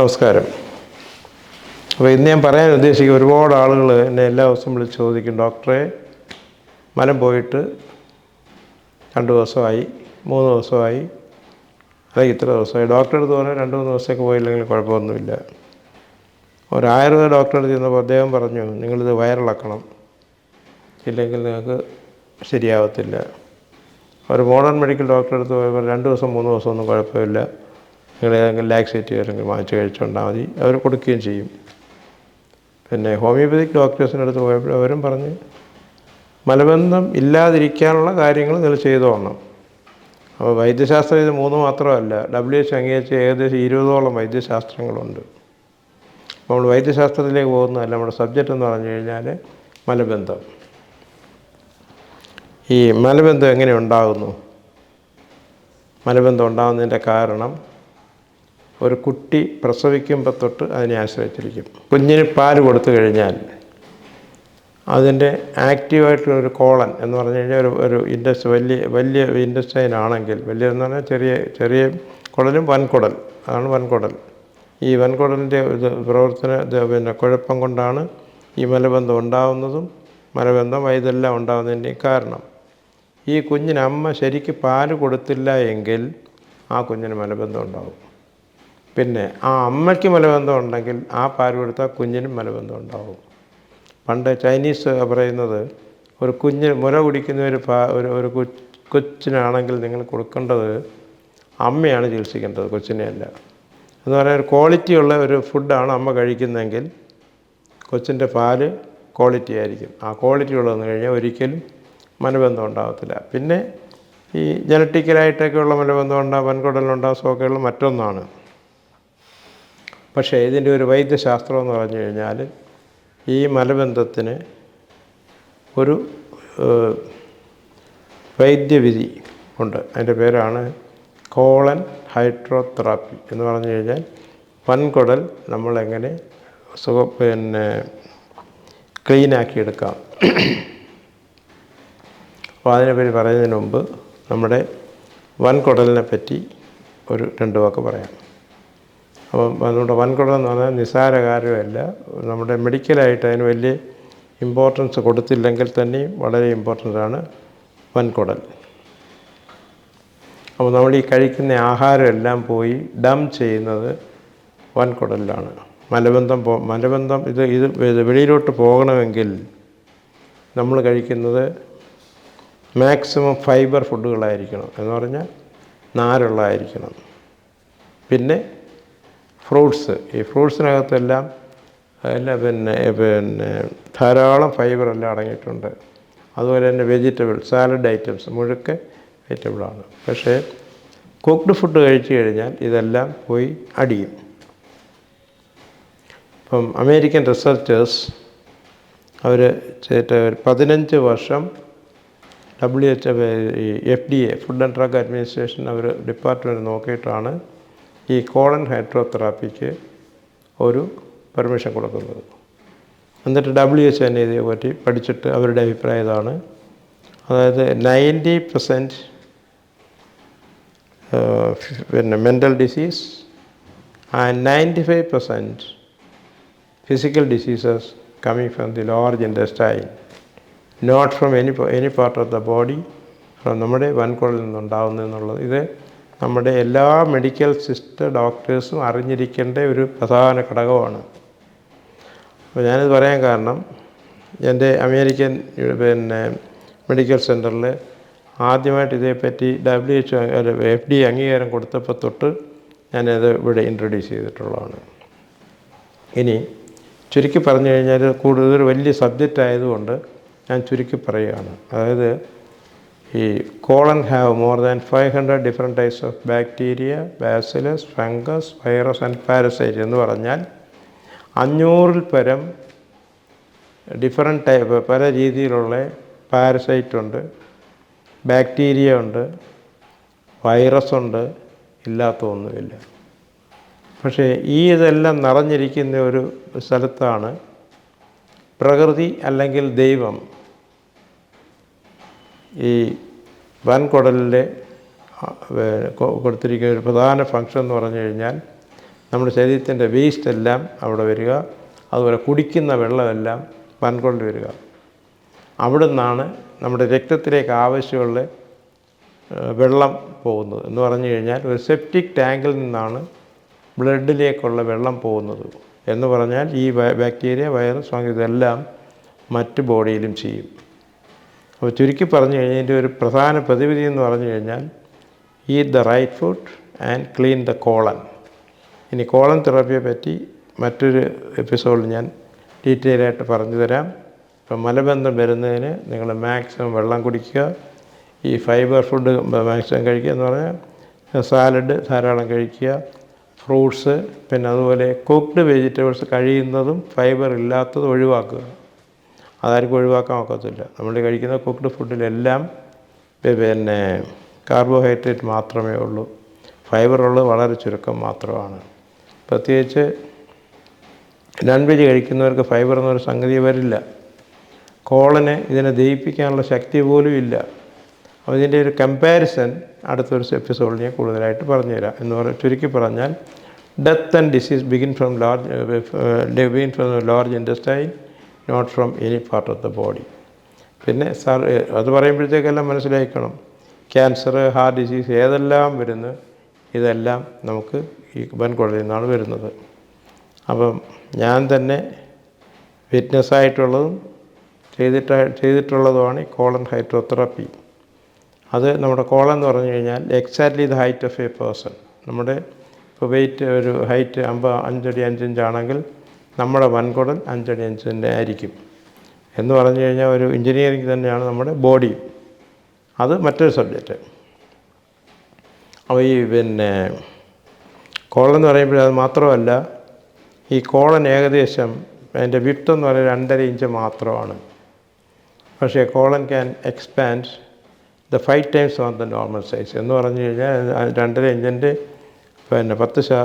നമസ്കാരം. അപ്പോൾ ഇന്ന് ഞാൻ പറയാൻ ഉദ്ദേശിക്കുക ഒരുപാട് ആളുകൾ എന്നെ എല്ലാ ദിവസവും വിളിച്ച് ചോദിക്കും ഡോക്ടറെ മലം പോയിട്ട് രണ്ട് ദിവസമായി മൂന്ന് ദിവസമായി അല്ലെങ്കിൽ ഇത്ര ദിവസമായി ഡോക്ടറെ അടുത്ത് പറഞ്ഞാൽ രണ്ട് മൂന്ന് ദിവസമൊക്കെ പോയില്ലെങ്കിൽ കുഴപ്പമൊന്നുമില്ല. ഒരു ആയുർവേദ ഡോക്ടറെ ചെന്നപ്പോൾ അദ്ദേഹം പറഞ്ഞു നിങ്ങളിത് വയറിളക്കണം ഇല്ലെങ്കിൽ നിങ്ങൾക്ക് ശരിയാവത്തില്ല. ഒരു മോഡേൺ മെഡിക്കൽ ഡോക്ടറെ അടുത്ത് പോയപ്പോൾ രണ്ട് ദിവസം മൂന്ന് ദിവസം ഒന്നും കുഴപ്പമില്ല. നിങ്ങൾ ഏതെങ്കിലും ലാക്സേറ്റ് ഏതെങ്കിലും വാങ്ങിച്ച് കഴിച്ചുകൊണ്ടാൽ മതി. അവർ കൊടുക്കുകയും ചെയ്യും. പിന്നെ ഹോമിയോപ്പതിക് ഡോക്ടേഴ്സിന്റെ അടുത്ത് പോയപ്പോൾ അവരും പറഞ്ഞ് മലബന്ധം ഇല്ലാതിരിക്കാനുള്ള കാര്യങ്ങൾ നിങ്ങൾ ചെയ്തോണം അപ്പോൾ വൈദ്യശാസ്ത്രം ഇത് മൂന്ന് മാത്രമല്ല ഡബ്ല്യു എച്ച് അംഗീകരിച്ച് ഏകദേശം ഇരുപതോളം വൈദ്യശാസ്ത്രങ്ങളുണ്ട്. അപ്പോൾ നമ്മൾ വൈദ്യശാസ്ത്രത്തിലേക്ക് പോകുന്നതല്ല നമ്മുടെ സബ്ജക്റ്റ് എന്ന് പറഞ്ഞു കഴിഞ്ഞാൽ മലബന്ധം. ഈ മലബന്ധം എങ്ങനെ ഉണ്ടാകുന്നു? മലബന്ധം ഉണ്ടാകുന്നതിന്റെ കാരണം ഒരു കുട്ടി പ്രസവിക്കുമ്പോൾ തൊട്ട് അതിനെ ആശ്രയിച്ചിരിക്കും. കുഞ്ഞിന് പാൽ കൊടുത്തു കഴിഞ്ഞാൽ അതിന്റെ ആക്റ്റീവായിട്ടുള്ള ഒരു കോളൻ എന്ന് പറഞ്ഞു കഴിഞ്ഞാൽ ഒരു ഒരു ഇൻഡസ് വലിയ വലിയ ഇൻഡസ്റ്റൈൻ ആണെങ്കിൽ വലിയതെന്ന് പറഞ്ഞാൽ ചെറിയ ചെറിയ കുടലും വൻകുടൽ. അതാണ് വൻകുടൽ. ഈ വൻകുടലിന്റെ ഇത് പ്രവർത്തന പിന്നെ കുഴപ്പം കൊണ്ടാണ് ഈ മലബന്ധം ഉണ്ടാവുന്നതും മലബന്ധം ഇതെല്ലാം ഉണ്ടാകുന്നതിന്റെയും കാരണം. ഈ കുഞ്ഞിന് അമ്മ ശരിക്ക് പാൽ കൊടുത്തില്ല എങ്കിൽ ആ കുഞ്ഞിന് മലബന്ധം ഉണ്ടാകും പിന്നെ ആ അമ്മയ്ക്ക് മലബന്ധം ഉണ്ടെങ്കിൽ ആ പാൽ കൊടുത്താൽ കുഞ്ഞിനും മലബന്ധം ഉണ്ടാവും. പണ്ട് ചൈനീസ് പറയുന്നത് ഒരു കുഞ്ഞ് മുല കുടിക്കുന്ന ഒരു പാ ഒരു ഒരു കൊച്ച് കൊച്ചിനാണെങ്കിൽ നിങ്ങൾ കൊടുക്കേണ്ടത് അമ്മയാണ് ചികിത്സിക്കേണ്ടത് കൊച്ചിനെയല്ല എന്ന് പറയാൻ ഒരു ക്വാളിറ്റി ഉള്ള ഒരു ഫുഡാണ് അമ്മ കഴിക്കുന്നതെങ്കിൽ കൊച്ചിന്റെ പാൽ ക്വാളിറ്റി ആയിരിക്കും. ആ ക്വാളിറ്റി ഉള്ളതെന്ന് കഴിഞ്ഞാൽ ഒരിക്കലും മലബന്ധം ഉണ്ടാകത്തില്ല പിന്നെ ഈ ജനറ്റിക്കലായിട്ടൊക്കെയുള്ള മലബന്ധം ഉണ്ടാകും വൻകുടലുണ്ടാകും സോക്കയുള്ള മറ്റൊന്നാണ്. പക്ഷേ ഇതിന്റെ ഒരു വൈദ്യശാസ്ത്രം എന്ന് പറഞ്ഞു കഴിഞ്ഞാൽ ഈ മലബന്ധത്തിന് ഒരു വൈദ്യവിധി ഉണ്ട്. അതിന്റെ പേരാണ് കോളൻ ഹൈഡ്രോതെറാപ്പി എന്ന് പറഞ്ഞു കഴിഞ്ഞാൽ വൻകുടൽ നമ്മളെങ്ങനെ സുഖ പിന്നെ ക്ലീനാക്കി എടുക്കാം അപ്പോൾ അതിനെപ്പറ്റി പറയുന്നതിന് മുമ്പ് നമ്മുടെ വൻകുടലിനെ പറ്റി ഒരു രണ്ട് വാക്ക് പറയാം. അപ്പം അതുകൊണ്ട് വൻകുടം എന്ന് പറഞ്ഞാൽ നിസ്സാര കാര്യമല്ല. നമ്മുടെ മെഡിക്കലായിട്ട് അതിന് വലിയ ഇമ്പോർട്ടൻസ് കൊടുത്തില്ലെങ്കിൽ തന്നെയും വളരെ ഇമ്പോർട്ടന്റ് ആണ് വൻകുടൽ. അപ്പോൾ നമ്മൾ ഈ കഴിക്കുന്ന ആഹാരം എല്ലാം പോയി ഡം ചെയ്യുന്നത് വൻകുടലിലാണ്. മലബന്ധം പോ മലബന്ധം ഇത് ഇത് വെളിയിലോട്ട് പോകണമെങ്കിൽ നമ്മൾ കഴിക്കുന്നത് മാക്സിമം ഫൈബർ ഫുഡുകളായിരിക്കണം എന്ന് പറഞ്ഞാൽ നാരുള്ളതായിരിക്കണം. പിന്നെ ഫ്രൂട്ട്സ്. ഈ ഫ്രൂട്ട്സിനകത്തെല്ലാം എല്ലാം പിന്നെ പിന്നെ ധാരാളം ഫൈബറെല്ലാം അടങ്ങിയിട്ടുണ്ട്. അതുപോലെ തന്നെ വെജിറ്റബിൾ സാലഡ് ഐറ്റംസ് മുഴുക്കെ വെജിറ്റബിളാണ് പക്ഷേ കുക്ക്ഡ് ഫുഡ് കഴിച്ചു കഴിഞ്ഞാൽ ഇതെല്ലാം പോയി അടിയും. ഇപ്പം അമേരിക്കൻ റിസർച്ചേഴ്സ് അവർ പതിനഞ്ച് വർഷം W H F D A food and drug administration our department നോക്കിയിട്ടാണ് ഈ കോളൻ ഹൈഡ്രോതെറാപ്പിക്ക് ഒരു പെർമിഷൻ കൊടുക്കുന്നത്. എന്നിട്ട് ഡബ്ല്യു എച്ച് എൻ ഇതിനെ പറ്റി പഠിച്ചിട്ട് അവരുടെ അഭിപ്രായം ഇതാണ്. അതായത് നയന്റി പെർസെന്റ് പിന്നെ mental disease and ninety five percent physical diseases coming from the large intestine not from any any part of the body from നമ്മുടെ വൻകുടലിൽ നിന്നുണ്ടാകുന്നതെന്നുള്ളത് ഇത് നമ്മുടെ എല്ലാ മെഡിക്കൽ സിസ്റ്റ ഡോക്ടേഴ്സും അറിഞ്ഞിരിക്കേണ്ട ഒരു പ്രധാന ഘടകമാണ്. അപ്പോൾ ഞാനിത് പറയാൻ കാരണം എന്റെ അമേരിക്കൻ പിന്നെ മെഡിക്കൽ സെന്ററിൽ ആദ്യമായിട്ട് ഇതേപ്പറ്റി ഡബ്ല്യു എച്ച് എഫ് ഡി അംഗീകാരം കൊടുത്തപ്പോൾ തൊട്ട് ഞാനത് ഇവിടെ ഇൻട്രൊഡ്യൂസ് ചെയ്തിട്ടുള്ളതാണ്. ഇനി ചുരുക്കി പറഞ്ഞു കഴിഞ്ഞാൽ കൂടുതൽ വലിയ സബ്ജക്റ്റ് ആയതുകൊണ്ട് ഞാൻ ചുരുക്കി പറയുകയാണ്. അതായത് ഈ colon have more than five hundred different types of bacteria bacillus fungus virus and parasite എന്ന് പറഞ്ഞാൽ അഞ്ഞൂറിൽ പരം ഡിഫറെന്റ് ടൈപ്പ് പല രീതിയിലുള്ള പാരസൈറ്റ് ഉണ്ട് ബാക്ടീരിയ ഉണ്ട് വൈറസ് ഉണ്ട് ഇല്ലാത്ത ഒന്നുമില്ല പക്ഷേ ഈ ഇതെല്ലാം നിറഞ്ഞിരിക്കുന്ന ഒരു സ്ഥലത്താണ് പ്രകൃതി അല്ലെങ്കിൽ ദൈവം ഈ വൻകുടലിലെ കൊടുത്തിരിക്കുന്ന ഒരു പ്രധാന ഫങ്ഷൻ എന്ന് പറഞ്ഞു കഴിഞ്ഞാൽ നമ്മുടെ ശരീരത്തിന്റെ വേസ്റ്റ് എല്ലാം അവിടെ വരിക അതുപോലെ കുടിക്കുന്ന വെള്ളമെല്ലാം വൻകുടലിൽ വരിക. അവിടെ നിന്നാണ് നമ്മുടെ രക്തത്തിലേക്ക് ആവശ്യമുള്ള വെള്ളം പോകുന്നത്. എന്ന് പറഞ്ഞു കഴിഞ്ഞാൽ ഒരു സെപ്റ്റിക് ടാങ്കിൽ നിന്നാണ് ബ്ലഡിലേക്കുള്ള വെള്ളം പോകുന്നത്. എന്ന് പറഞ്ഞാൽ ഈ ബാക്ടീരിയ വൈറസ് ഫംഗസ് ഇതെല്ലാം മറ്റ് ബോഡിയിലും ചെയ്യും. അപ്പോൾ ചുരുക്കി പറഞ്ഞു കഴിഞ്ഞാൽ ഇതിന്റെ ഒരു പ്രധാന പ്രതിവിധി എന്ന് പറഞ്ഞു കഴിഞ്ഞാൽ ഈ the right food and clean the colon ഇനി കോളൻ തെറാപ്പിയെ പറ്റി മറ്റൊരു എപ്പിസോഡിൽ ഞാൻ ഡീറ്റെയിൽ ആയിട്ട് പറഞ്ഞു തരാം. ഇപ്പം മലബന്ധം വരുന്നതിന് നിങ്ങൾ മാക്സിമം വെള്ളം കുടിക്കുക. ഈ ഫൈബർ ഫുഡ് മാക്സിമം കഴിക്കുക എന്ന് പറഞ്ഞാൽ സാലഡ് ധാരാളം കഴിക്കുക. ഫ്രൂട്ട്സ് പിന്നെ അതുപോലെ കുക്ക്ഡ് വെജിറ്റബിൾസ് കഴിയുന്നതും ഫൈബർ ഇല്ലാത്തതും ഒഴിവാക്കുക. അതാർക്കും ഒഴിവാക്കാൻ ഒക്കത്തില്ല. നമ്മൾ കഴിക്കുന്ന കുക്ക്ഡ് ഫുഡിലെല്ലാം പിന്നെ കാർബോഹൈഡ്രേറ്റ് മാത്രമേ ഉള്ളൂ. ഫൈബറുള്ളത് വളരെ ചുരുക്കം മാത്രമാണ്. പ്രത്യേകിച്ച് നോൺ വെജ് കഴിക്കുന്നവർക്ക് ഫൈബർ എന്നൊരു സംഗതി വരില്ല. കോളനെ ഇതിനെ ദഹിപ്പിക്കാനുള്ള ശക്തി പോലും ഇല്ല. അപ്പോൾ ഇതിന്റെ ഒരു കമ്പാരിസൺ അടുത്തൊരു എപ്പിസോഡിൽ ഞാൻ കൂടുതലായിട്ട് പറഞ്ഞുതരാം. എന്ന് പറഞ്ഞാൽ ചുരുക്കി പറഞ്ഞാൽ death and disease begin from large begin from large intestine not from any part of the body പിന്നെ സാർ അത് പറയുമ്പോഴത്തേക്കെല്ലാം മനസ്സിലാക്കണം ക്യാൻസർ ഹാർട്ട് ഡിസീസ് ഏതെല്ലാം വരുന്നു ഇതെല്ലാം നമുക്ക് ഈ വൻകുടലിൽ നിന്നാണ് വരുന്നത്. അപ്പം ഞാൻ തന്നെ ഫിറ്റ്നസ്സായിട്ടുള്ളതും ചെയ്തിട്ട് ചെയ്തിട്ടുള്ളതുമാണ് ഈ കോളൻ ഹൈഡ്രോതെറാപ്പി അത് നമ്മുടെ കോളൻ എന്ന് പറഞ്ഞു കഴിഞ്ഞാൽ exactly the height of a person നമ്മുടെ ഇപ്പോൾ വെയിറ്റ് ഒരു ഹൈറ്റ് അമ്പ അഞ്ചടി അഞ്ചിഞ്ചാണെങ്കിൽ നമ്മുടെ വൻകുടൽ അഞ്ചടി അഞ്ചിന്റെ ആയിരിക്കും. എന്ന് പറഞ്ഞു കഴിഞ്ഞാൽ ഒരു എഞ്ചിനീയറിംഗ് തന്നെയാണ് നമ്മുടെ ബോഡി. അത് മറ്റൊരു സബ്ജക്റ്റ്. അപ്പോൾ ഈ പിന്നെ കോളൻ എന്ന് പറയുമ്പോൾ അത് മാത്രമല്ല ഈ കോളൻ ഏകദേശം അതിന്റെ വിട്ട് എന്ന് പറയുന്നത് രണ്ടര ഇഞ്ച് മാത്രമാണ്. പക്ഷേ colon can expand the five times on the normal size എന്ന് പറഞ്ഞു കഴിഞ്ഞാൽ രണ്ടര ഇഞ്ചിന്റെ പിന്നെ പത്ത് ശാ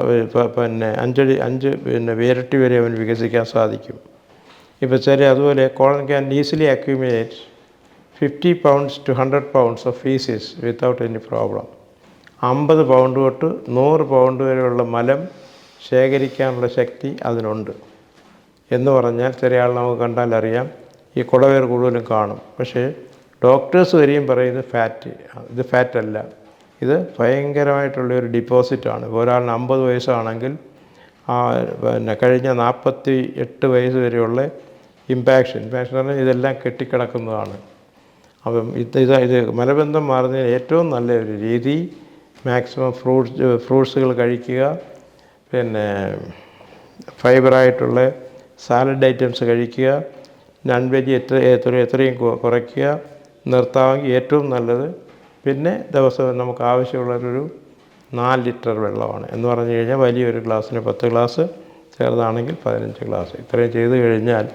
പിന്നെ അഞ്ചടി അഞ്ച് പിന്നെ വേരട്ടി വരെ അവന് വികസിക്കാൻ സാധിക്കും. ഇപ്പോൾ ചെറിയ അതുപോലെ colon can easily accumulate fifty pounds to hundred pounds of feces without any problem അമ്പത് പൗണ്ട് തൊട്ട് നൂറ് പൗണ്ട് വരെയുള്ള മലം ശേഖരിക്കാനുള്ള ശക്തി അതിനുണ്ട്. എന്ന് പറഞ്ഞാൽ ചെറിയ ആൾ നമുക്ക് കണ്ടാൽ അറിയാം ഈ കുടവേർ കൂടുതലും കാണും. പക്ഷേ ഡോക്ടേഴ്സ് വരെയും പറയുന്നത് ഫാറ്റ് ഇത് ഫാറ്റല്ല ഇത് ഭയങ്കരമായിട്ടുള്ള ഒരു ഡിപ്പോസിറ്റാണ്. ഒരാളിന് അമ്പത് വയസ്സാണെങ്കിൽ ആ പിന്നെ കഴിഞ്ഞ നാൽപ്പത്തി എട്ട് വയസ്സ് വരെയുള്ള ഇമ്പാക്ഷൻ. ഇമ്പാക്ഷൻ പറഞ്ഞാൽ ഇതെല്ലാം കെട്ടിക്കിടക്കുന്നതാണ്. അപ്പം ഇത് ഇത് ഇത് മലബന്ധം മാറുന്നതിന് ഏറ്റവും നല്ല ഒരു രീതി മാക്സിമം ഫ്രൂട്ട്സ് ഫ്രൂട്ട്സുകൾ കഴിക്കുക. പിന്നെ ഫൈബറായിട്ടുള്ള സാലഡ് ഐറ്റംസ് കഴിക്കുക. നോൺ വെജ് എത്ര എത്ര എത്രയും കുറയ്ക്കുക. നിർത്താമെങ്കിൽ ഏറ്റവും നല്ലത് പിന്നെ ദിവസം നമുക്ക് ആവശ്യമുള്ളൊരു നാല് ലിറ്റർ വെള്ളമാണ്. എന്ന് പറഞ്ഞു കഴിഞ്ഞാൽ വലിയൊരു ഗ്ലാസ്സിന് പത്ത് ഗ്ലാസ് ചെറുതാണെങ്കിൽ പതിനഞ്ച് ഗ്ലാസ്. ഇത്രയും ചെയ്ത് കഴിഞ്ഞാൽ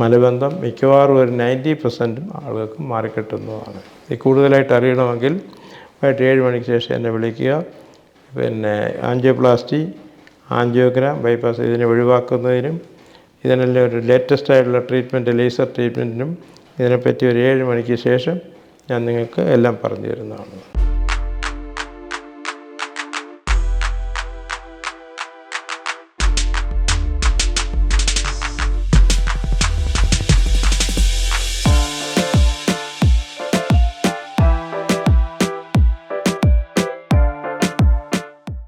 മലബന്ധം മിക്കവാറും ഒരു നയന്റി പെർസെന്റും ആളുകൾക്ക് മാറിക്കിട്ടുന്നതാണ്. ഇത് കൂടുതലായിട്ട് അറിയണമെങ്കിൽ വൈകിട്ട് ഏഴ് മണിക്ക് ശേഷം എന്നെ വിളിക്കുക. പിന്നെ ആൻജിയോപ്ലാസ്റ്റി ആൻജിയോഗ്രാം ബൈപ്പാസ് ഇതിനെ ഒഴിവാക്കുന്നതിനും ഇതിനെല്ലാം ഒരു ലേറ്റസ്റ്റ് ആയിട്ടുള്ള ട്രീറ്റ്മെന്റ് ലേസർ ട്രീറ്റ്മെന്റിനും ഇതിനെപ്പറ്റി ഒരു ഏഴ് മണിക്ക് ശേഷം ഞാൻ നിങ്ങൾക്ക് എല്ലാം പറഞ്ഞു തരുന്നതാണ്.